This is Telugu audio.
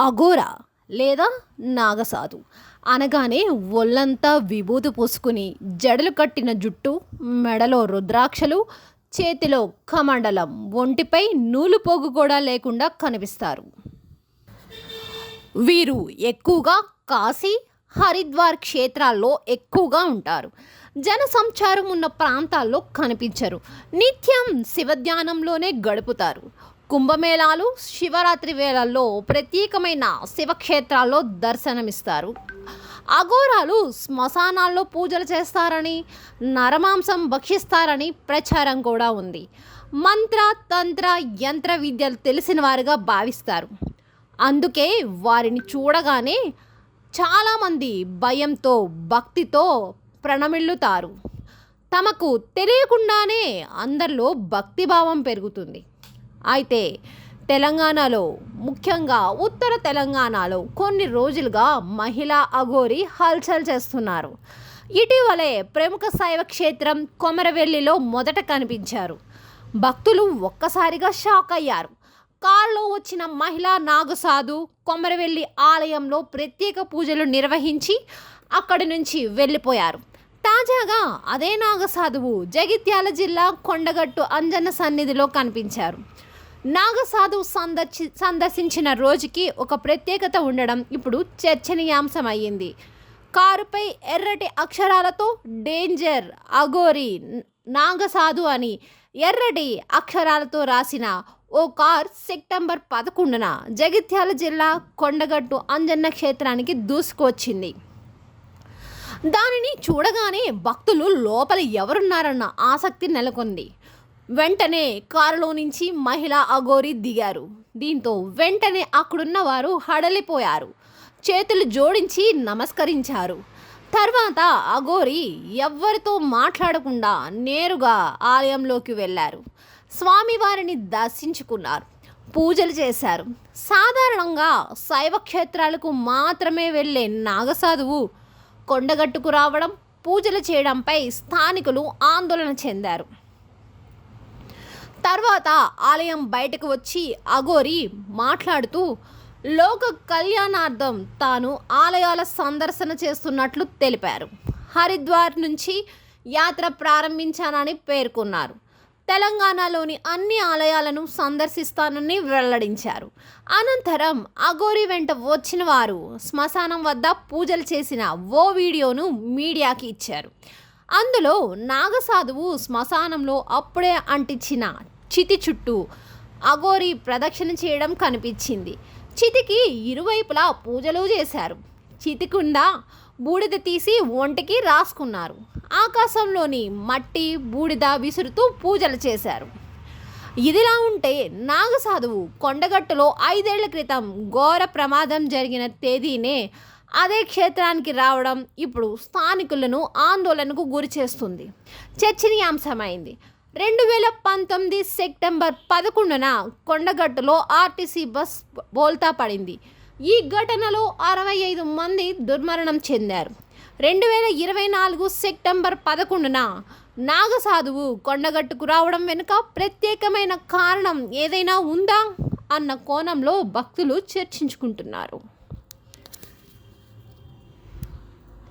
అఘోర లేదా నాగసాధు. అనగానే ఒళ్ళంతా విభూతి పూసుకుని జడలు కట్టిన జుట్టు మెడలో రుద్రాక్షలు చేతిలో కమండలం ఒంటిపై నూలు పోగు కూడా లేకుండా కనిపిస్తారు. వీరు ఎక్కువగా కాశీ హరిద్వార్ క్షేత్రాల్లో ఎక్కువగా ఉంటారు. జన సంచారం ఉన్న ప్రాంతాల్లో కనిపించరు. నిత్యం శివధ్యానంలోనే గడుపుతారు. కుంభమేళాలు శివరాత్రి వేళల్లో ప్రత్యేకమైన శివక్షేత్రాల్లో దర్శనమిస్తారు. అఘోరాలు శ్మశానాల్లో పూజలు చేస్తారని నరమాంసం భక్షిస్తారని ప్రచారం కూడా ఉంది. మంత్ర తంత్ర యంత్ర విద్యలు తెలిసిన వారుగా భావిస్తారు. అందుకే వారిని చూడగానే చాలామంది భయంతో భక్తితో ప్రణమిల్లుతారు. తమకు తెలియకుండానే అందరిలో భక్తిభావం పెరుగుతుంది. అయితే తెలంగాణలో ముఖ్యంగా ఉత్తర తెలంగాణలో కొన్ని రోజులుగా మహిళా అఘోరి హల్చల్ చేస్తున్నారు. ఇటీవలే ప్రముఖ శైవ క్షేత్రం కొమరవెల్లిలో మొదట కనిపించారు. భక్తులు ఒక్కసారిగా షాక్ అయ్యారు. కారులో వచ్చిన మహిళా నాగసాధు కొమరవెల్లి ఆలయంలో ప్రత్యేక పూజలు నిర్వహించి అక్కడి నుంచి వెళ్ళిపోయారు. తాజాగా అదే నాగసాధువు జగిత్యాల జిల్లా కొండగట్టు అంజన్న సన్నిధిలో కనిపించారు. నాగసాధు సందర్శి సందర్శించిన రోజుకి ఒక ప్రత్యేకత ఉండడం ఇప్పుడు చర్చనీయాంశం అయ్యింది కారుపై ఎర్రటి అక్షరాలతో డేంజర్ అగోరి నాగసాధు అని ఎర్రటి అక్షరాలతో రాసిన ఓ కార్ సెప్టెంబర్ పదకొండున జగిత్యాల జిల్లా కొండగట్టు అంజన్న క్షేత్రానికి దూసుకొచ్చింది దానిని చూడగానే భక్తులు లోపల ఎవరున్నారన్న ఆసక్తి నెలకొంది. వెంటనే కారులో నుంచి మహిళ అఘోరి దిగారు. దీంతో వెంటనే అక్కడున్న వారు హడలిపోయారు. చేతులు జోడించి నమస్కరించారు. తర్వాత అఘోరి ఎవ్వరితో మాట్లాడకుండా నేరుగా ఆలయంలోకి వెళ్ళారు. స్వామివారిని దర్శించుకున్నారు. పూజలు చేశారు. సాధారణంగా శైవ క్షేత్రాలకు మాత్రమే వెళ్ళే నాగసాధువు కొండగట్టుకు రావడం పూజలు చేయడంపై స్థానికులు ఆందోళన చెందారు. తర్వాత ఆలయం బయటకు వచ్చి అఘోరి మాట్లాడుతూ లోక కళ్యాణార్థం తాను ఆలయాల సందర్శన చేస్తున్నట్లు తెలిపారు. హరిద్వార్ నుంచి యాత్ర ప్రారంభించానని పేర్కొన్నారు. తెలంగాణలోని అన్ని ఆలయాలను సందర్శిస్తానని వెల్లడించారు. అనంతరం అఘోరి వెంట వచ్చిన వారు శ్మశానం వద్ద పూజలు చేసిన ఓ వీడియోను మీడియాకి ఇచ్చారు. అందులో నాగసాధువు శ్మశానంలో అప్పుడే అంటించిన చితి చుట్టూ అఘోరి ప్రదక్షిణ చేయడం కనిపించింది. చితికి ఇరువైపులా పూజలు చేశారు. చితికుండ బూడిద తీసి ఒంటికి రాసుకున్నారు. ఆకాశంలోని మట్టి బూడిద విసురుతూ పూజలు చేశారు. ఇదిలా ఉంటే నాగసాధువు కొండగట్టులో ఐదేళ్ళ క్రితం ఘోర ప్రమాదం జరిగిన తేదీనే అదే క్షేత్రానికి రావడం ఇప్పుడు స్థానికులను ఆందోళనకు గురి చేస్తుంది చర్చనీయాంశమైంది. రెండు వేల పంతొమ్మిది సెప్టెంబర్ పదకొండున కొండగట్టులో ఆర్టీసీ బస్ బోల్తా పడింది. ఈ ఘటనలో అరవై ఐదు మంది దుర్మరణం చెందారు. రెండు వేల ఇరవై నాలుగు సెప్టెంబర్ పదకొండున నాగసాధువు కొండగట్టుకు రావడం వెనుక ప్రత్యేకమైన కారణం ఏదైనా ఉందా? అన్న కోణంలో భక్తులు చర్చించుకుంటున్నారు.